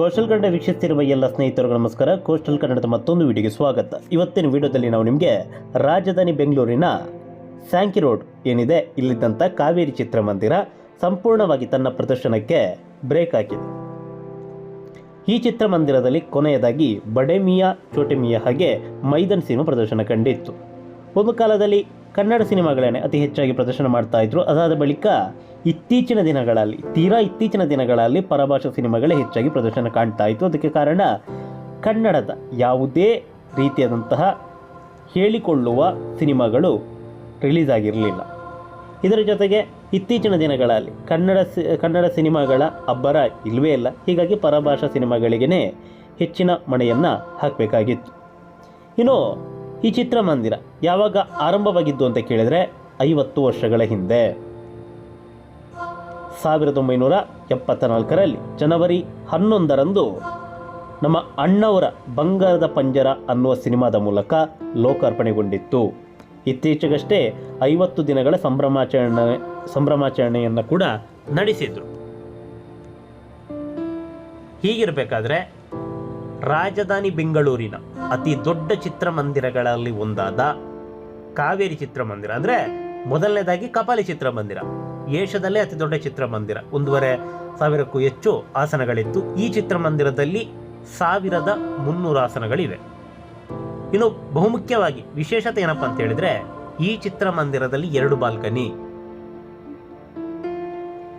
Coastal Kannada ವೀಕ್ಷಿಸುತ್ತಿರುವ ಎಲ್ಲ ಸ್ನೇಹಿತರು ನಮಸ್ಕಾರ. ಕೋಸ್ಟಲ್ ಕನ್ನಡದ ಮತ್ತೊಂದು ವಿಡಿಯೋಗೆ ಸ್ವಾಗತ. ಇವತ್ತಿನ ವಿಡಿಯೋದಲ್ಲಿ ನಾವು ನಿಮಗೆ ರಾಜಧಾನಿ ಬೆಂಗಳೂರಿನ ಸ್ಯಾಂಕಿ ರೋಡ್ ಏನಿದೆ ಇಲ್ಲಿದ್ದಂಥ ಕಾವೇರಿ ಚಿತ್ರಮಂದಿರ ಸಂಪೂರ್ಣವಾಗಿ ತನ್ನ ಪ್ರದರ್ಶನಕ್ಕೆ ಬ್ರೇಕ್ ಹಾಕಿದೆ. ಈ ಚಿತ್ರಮಂದಿರದಲ್ಲಿ ಕೊನೆಯದಾಗಿ ಬಡೆ ಚೋಟೆಮಿಯಾ ಚೋಟೆ ಹಾಗೆ ಮೈದನ್ ಸಿನಿಮಾ ಪ್ರದರ್ಶನ ಕಂಡಿತ್ತು. ಒಂದು ಕಾಲದಲ್ಲಿ ಕನ್ನಡ ಸಿನಿಮಾಗಳೇನೆ ಅತಿ ಹೆಚ್ಚಾಗಿ ಪ್ರದರ್ಶನ ಮಾಡ್ತಾಯಿದ್ರು ಅದಾದ ಬಳಿಕ ಇತ್ತೀಚಿನ ದಿನಗಳಲ್ಲಿ, ತೀರಾ ಇತ್ತೀಚಿನ ದಿನಗಳಲ್ಲಿ ಪರಭಾಷಾ ಸಿನಿಮಾಗಳೇ ಹೆಚ್ಚಾಗಿ ಪ್ರದರ್ಶನ ಕಾಣ್ತಾ ಇತ್ತು. ಅದಕ್ಕೆ ಕಾರಣ ಕನ್ನಡದ ಯಾವುದೇ ರೀತಿಯಾದಂತಹ ಹೇಳಿಕೊಳ್ಳುವ ಸಿನಿಮಾಗಳು ರಿಲೀಸ್ ಆಗಿರಲಿಲ್ಲ. ಇದರ ಜೊತೆಗೆ ಇತ್ತೀಚಿನ ದಿನಗಳಲ್ಲಿ ಕನ್ನಡ ಸಿ, ಕನ್ನಡ ಸಿನಿಮಾಗಳ ಅಬ್ಬರ ಇಲ್ಲವೇ ಇಲ್ಲ. ಹೀಗಾಗಿ ಪರಭಾಷಾ ಸಿನಿಮಾಗಳಿಗೇ ಹೆಚ್ಚಿನ ಮಣೆಯನ್ನು ಹಾಕಬೇಕಾಗಿತ್ತು. ಇನ್ನು ಈ ಚಿತ್ರಮಂದಿರ ಯಾವಾಗ ಆರಂಭವಾಗಿದ್ದು ಅಂತ ಕೇಳಿದರೆ ಐವತ್ತು ವರ್ಷಗಳ ಹಿಂದೆ. ಸಾವಿರದ ಒಂಬೈನೂರ ಎಪ್ಪತ್ತ ನಾಲ್ಕರಲ್ಲಿ ಜನವರಿ ಹನ್ನೊಂದರಂದು ನಮ್ಮ ಅಣ್ಣವರ ಬಂಗಾರದ ಪಂಜರ ಅನ್ನುವ ಸಿನಿಮಾದ ಮೂಲಕ ಲೋಕಾರ್ಪಣೆಗೊಂಡಿತ್ತು. ಇತ್ತೀಚೆಗಷ್ಟೇ ಐವತ್ತು ದಿನಗಳ ಸಂಭ್ರಮಾಚರಣೆ, ಸಂಭ್ರಮಾಚರಣೆಯನ್ನು ಕೂಡ ನಡೆಸಿದರು. ಹೀಗಿರಬೇಕಾದ್ರೆ ರಾಜಧಾನಿ ಬೆಂಗಳೂರಿನ ಅತಿ ದೊಡ್ಡ ಚಿತ್ರಮಂದಿರಗಳಲ್ಲಿ ಒಂದಾದ ಕಾವೇರಿ ಚಿತ್ರಮಂದಿರ. ಅಂದರೆ ಮೊದಲನೇದಾಗಿ ಕಪಾಲಿ ಚಿತ್ರಮಂದಿರ. ಏಷ್ಯಾದಲ್ಲೇ ಅತಿ ದೊಡ್ಡ ಚಿತ್ರಮಂದಿರ. ಒಂದೂವರೆ ಸಾವಿರಕ್ಕೂ ಹೆಚ್ಚು ಆಸನಗಳಿತ್ತು. ಈ ಚಿತ್ರಮಂದಿರದಲ್ಲಿ ಸಾವಿರದ ಮುನ್ನೂರು ಆಸನಗಳಿವೆ. ಇನ್ನು ಬಹುಮುಖ್ಯವಾಗಿ ವಿಶೇಷತೆ ಏನಪ್ಪಾ ಅಂತ ಹೇಳಿದ್ರೆ, ಈ ಚಿತ್ರಮಂದಿರದಲ್ಲಿ ಎರಡು ಬಾಲ್ಕನಿ.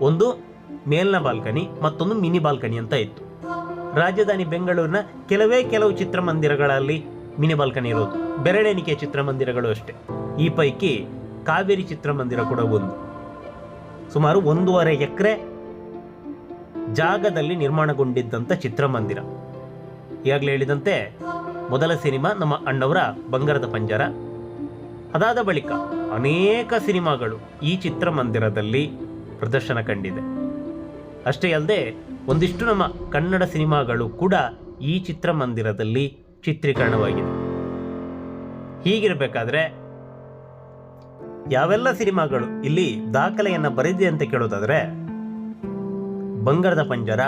ಒಂದು ಮೇಲ್ನ ಬಾಲ್ಕನಿ, ಮತ್ತೊಂದು ಮಿನಿ ಬಾಲ್ಕನಿ ಅಂತ ಇತ್ತು. ರಾಜಧಾನಿ ಬೆಂಗಳೂರಿನ ಕೆಲವೇ ಕೆಲವು ಚಿತ್ರಮಂದಿರಗಳಲ್ಲಿ ಮಿನಿ ಬಾಲ್ಕನಿ ಇರೋದು. ಬೆರಳೆಣಿಕೆ ಚಿತ್ರಮಂದಿರಗಳು ಅಷ್ಟೇ. ಈ ಪೈಕಿ ಕಾವೇರಿ ಚಿತ್ರಮಂದಿರ ಕೂಡ ಒಂದು. ಸುಮಾರು ಒಂದೂವರೆ ಎಕರೆ ಜಾಗದಲ್ಲಿ ನಿರ್ಮಾಣಗೊಂಡಿದ್ದಂಥ ಚಿತ್ರಮಂದಿರ. ಈಗಾಗಲೇ ಹೇಳಿದಂತೆ ಮೊದಲ ಸಿನಿಮಾ ನಮ್ಮ ಅಣ್ಣವರ ಬಂಗಾರದ ಪಂಜರ. ಅದಾದ ಬಳಿಕ ಅನೇಕ ಸಿನಿಮಾಗಳು ಈ ಚಿತ್ರಮಂದಿರದಲ್ಲಿ ಪ್ರದರ್ಶನ ಕಂಡಿದೆ. ಅಷ್ಟೇ ಅಲ್ಲದೆ ಒಂದಿಷ್ಟು ನಮ್ಮ ಕನ್ನಡ ಸಿನಿಮಾಗಳು ಕೂಡ ಈ ಚಿತ್ರಮಂದಿರದಲ್ಲಿ ಚಿತ್ರೀಕರಣವಾಗಿದೆ. ಹೀಗಿರಬೇಕಾದ್ರೆ ಯಾವೆಲ್ಲ ಸಿನಿಮಾಗಳು ಇಲ್ಲಿ ದಾಖಲೆಯನ್ನು ಬರೆದಿದೆ ಅಂತ ಕೇಳೋದಾದ್ರೆ Bangarada Panjara,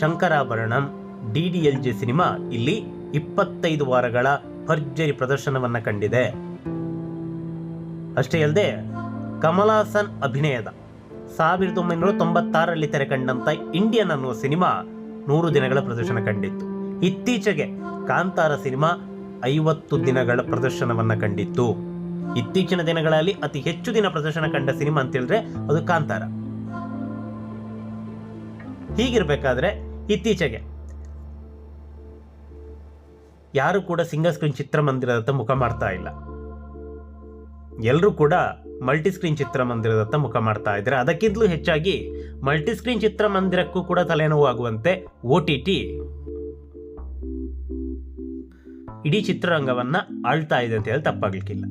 Shankarabharanam, D D L G cinema ಇಲ್ಲಿ ಇಪ್ಪತ್ತೈದು ವಾರಗಳ ಭರ್ಜರಿ ಪ್ರದರ್ಶನವನ್ನ ಕಂಡಿದೆ. ಅಷ್ಟೇ ಅಲ್ಲದೆ ಕಮಲಾಸನ್ ಅಭಿನಯದ ಸಾವಿರದ ಒಂಬೈನೂರ ತೊಂಬತ್ತಾರರಲ್ಲಿ ತೆರೆ ಕಂಡಂತ ಇಂಡಿಯನ್ ಅನ್ನುವ ಸಿನಿಮಾ ನೂರು ದಿನಗಳ ಪ್ರದರ್ಶನ ಕಂಡಿತ್ತು. ಇತ್ತೀಚೆಗೆ ಕಾಂತಾರ ಸಿನಿಮಾ ಐವತ್ತು ದಿನಗಳ ಪ್ರದರ್ಶನವನ್ನು ಕಂಡಿತ್ತು. ಇತ್ತೀಚಿನ ದಿನಗಳಲ್ಲಿ ಅತಿ ಹೆಚ್ಚು ದಿನ ಪ್ರದರ್ಶನ ಕಂಡ ಸಿನಿಮಾ ಅಂತ ಹೇಳಿದ್ರೆ ಅದು ಕಾಂತಾರ. ಹೀಗಿರ್ಬೇಕಾದ್ರೆ ಇತ್ತೀಚೆಗೆ ಯಾರು ಕೂಡ ಸಿಂಗಲ್ ಸ್ಕ್ರೀನ್ ಚಿತ್ರಮಂದಿರದತ್ತ ಮುಖ ಮಾಡ್ತಾ ಇಲ್ಲ. ಎಲ್ಲರೂ ಕೂಡ ಮಲ್ಟಿ ಸ್ಕ್ರೀನ್ ಚಿತ್ರಮಂದಿರದತ್ತ ಮುಖ ಮಾಡ್ತಾ ಇದ್ದಾರೆ. ಅದಕ್ಕಿಂತಲೂ ಹೆಚ್ಚಾಗಿ ಮಲ್ಟಿಸ್ಕ್ರೀನ್ ಚಿತ್ರಮಂದಿರಕ್ಕೂ ಕೂಡ ತಲೆನೋವು ಆಗುವಂತೆ ಒ ಟಿ ಟಿ ಇಡೀ ಚಿತ್ರರಂಗವನ್ನ ಆಳ್ತಾ ಇದೆ ಅಂತ ಹೇಳಿ ತಪ್ಪಾಗಲಿಕ್ಕಿಲ್ಲ.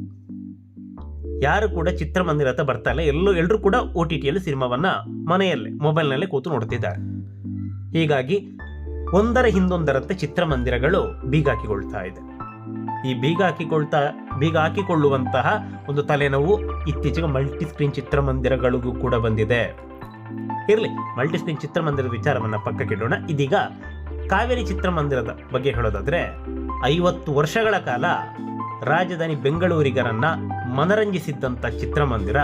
ಯಾರು ಕೂಡ ಚಿತ್ರಮಂದಿರತ್ತ ಬರ್ತಾ ಇಲ್ಲ. ಎಲ್ಲೂ ಎಲ್ಲರೂ ಕೂಡ ಒ ಟಿ ಟಿಯಲ್ಲಿ ಸಿನಿಮಾವನ್ನ ಮನೆಯಲ್ಲೇ, ಮೊಬೈಲ್ನಲ್ಲೇ ಕೂತು ನೋಡ್ತಿದ್ದಾರೆ. ಹೀಗಾಗಿ ಒಂದರ ಹಿಂದೊಂದರಂತೆ ಚಿತ್ರಮಂದಿರಗಳು ಬೀಗಾಕಿಗೊಳ್ತಾ ಇದೆ. ಈ ಬೀಗ ಹಾಕಿಕೊಳ್ತಾ, ಬೀಗ ಹಾಕಿಕೊಳ್ಳುವಂತಹ ಒಂದು ತಲೆನೋವು ಇತ್ತೀಚೆಗೆ ಮಲ್ಟಿ ಸ್ಕ್ರೀನ್ ಚಿತ್ರಮಂದಿರಗಳಿಗೂ ಕೂಡ ಬಂದಿದೆ. ಇರಲಿ ಮಲ್ಟಿ ಸ್ಕ್ರೀನ್ ಚಿತ್ರಮಂದಿರದ ವಿಚಾರವನ್ನ ಪಕ್ಕಕ್ಕಿಡೋಣ ಇದೀಗ ಕಾವೇರಿ ಚಿತ್ರಮಂದಿರದ ಬಗ್ಗೆ ಹೇಳೋದಾದ್ರೆ, ಐವತ್ತು ವರ್ಷಗಳ ಕಾಲ ರಾಜಧಾನಿ ಬೆಂಗಳೂರಿಗರನ್ನ ಮನರಂಜಿಸಿದ್ದಂಥ ಚಿತ್ರಮಂದಿರ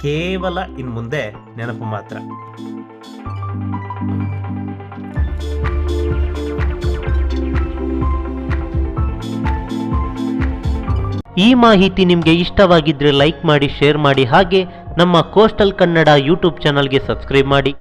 ಕೇವಲ ಇನ್ಮುಂದೆ ನೆನಪು ಮಾತ್ರ. ಈ ಮಾಹಿತಿ ನಿಮಗೆ ಇಷ್ಟವಾಗಿದ್ದರೆ ಲೈಕ್ ಮಾಡಿ, ಶೇರ್ ಮಾಡಿ ಹಾಗೆ ನಮ್ಮ ಕೋಸ್ಟಲ್ ಕನ್ನಡ ಯೂಟ್ಯೂಬ್ ಚಾನಲ್ಗೆ ಸಬ್ಸ್ಕ್ರೈಬ್ ಮಾಡಿ.